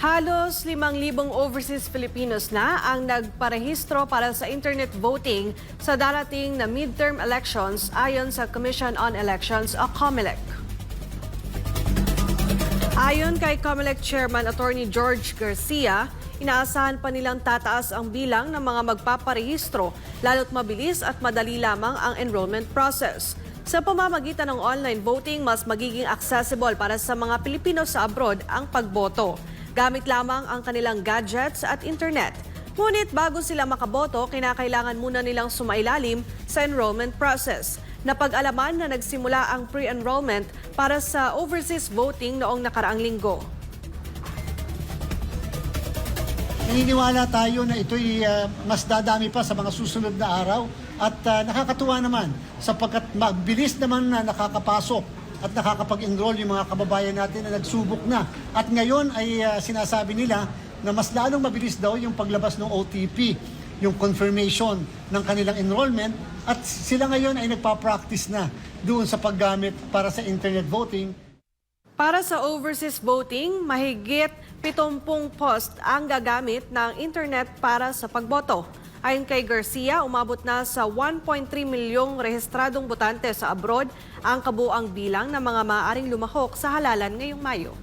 Halos 5,000 overseas Filipinos na ang nagparehistro para sa internet voting sa darating na midterm elections ayon sa Commission on Elections o COMELEC. Ayon kay COMELEC Chairman Attorney George Garcia, inaasahan pa nilang tataas ang bilang ng mga magpaparehistro lalo't mabilis at madali lamang ang enrollment process. Sa pamamagitan ng online voting, mas magiging accessible para sa mga Pilipino sa abroad ang pagboto. Gamit lamang ang kanilang gadgets at internet. Ngunit bago sila makaboto, kinakailangan muna nilang sumailalim sa enrollment process. Napag-alaman na nagsimula ang pre-enrollment para sa overseas voting noong nakaraang linggo. Naniniwala tayo na ito'y ah, mas dadami pa sa mga susunod na araw at ah, nakakatuwa naman sapagkat mabilis naman na nakakapasok at nakakapag-enroll yung mga kababayan natin na nagsubok na. At ngayon ay ah, sinasabi nila na mas lalong mabilis daw yung paglabas ng OTP, yung confirmation ng kanilang enrollment at sila ngayon ay nagpa-practice na doon sa paggamit para sa internet voting. Para sa overseas voting, mahigit 70 post ang gagamit ng internet para sa pagboto. Ayon kay Garcia, umabot na sa 1.3 milyong rehistradong botante sa abroad ang kabuang bilang ng mga maaaring lumahok sa halalan ngayong Mayo.